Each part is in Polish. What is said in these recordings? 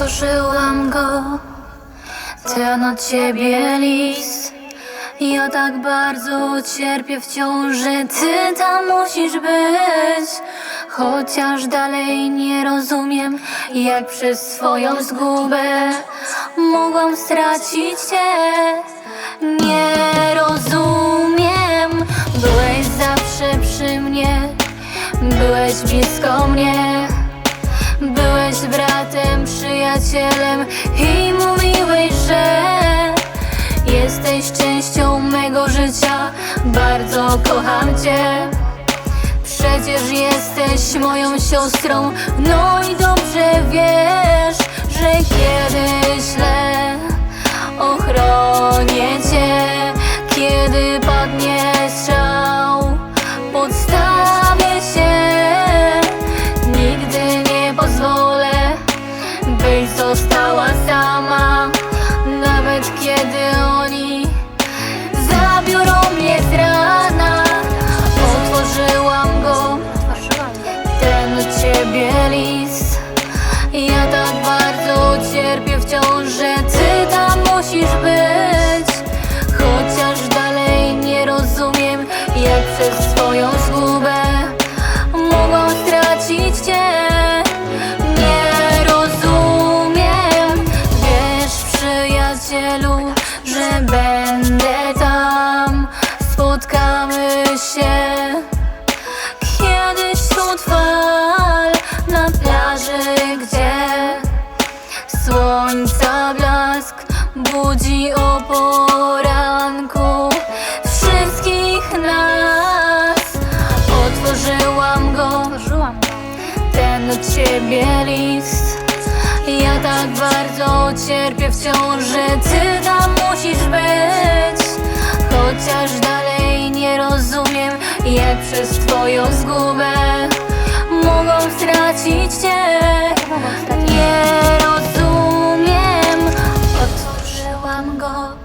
Otworzyłam go, ten od ciebie list. Ja tak bardzo cierpię wciąż, że ty tam musisz być. Chociaż dalej nie rozumiem, jak przez swoją zgubę mogłam stracić cię. Nie rozumiem, byłeś zawsze przy mnie, byłeś blisko mnie. Byłeś bratem, przyjacielem i mówiłeś, że jesteś częścią mego życia. Bardzo kocham cię. Przecież jesteś moją siostrą, no i dobrze wiesz, że kiedy przez swoją zgubę mogłam stracić cię. Nie rozumiem, wiesz, przyjacielu, że będę tam. Spotkamy się kiedyś wśród fal na plaży, gdzie słońca blask budzi o poranku ten od ciebie list. Ja tak bardzo cierpię wciąż, że ty tam musisz być. Chociaż dalej nie rozumiem, jak przez twoją zgubę mogą stracić cię. Nie rozumiem, otworzyłam go,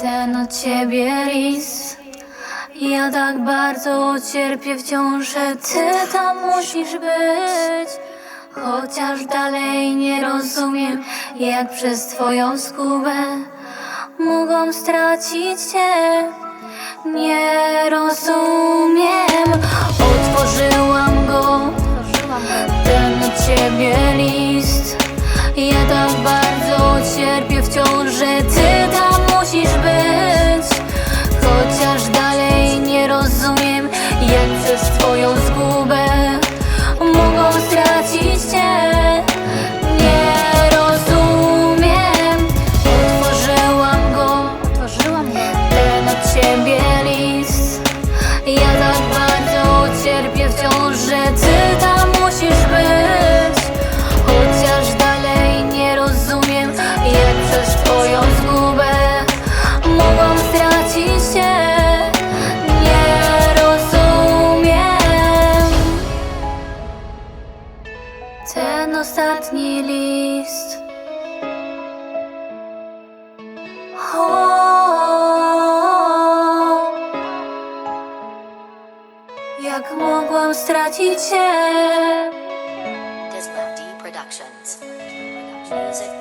ten od ciebie list. Ja tak bardzo cierpię wciąż, że ty tam musisz być. Chociaż dalej nie rozumiem, jak przez twoją skubę mogą stracić cię. Nie rozumiem, otworzyłam go, ten od ciebie list. Ja tak bardzo cierpię wciąż, że przez twoją zgubę mogłam stracić cię. Nie rozumiem. Ten ostatni list. O, jak mogłam stracić cię? Disla D Productions. Music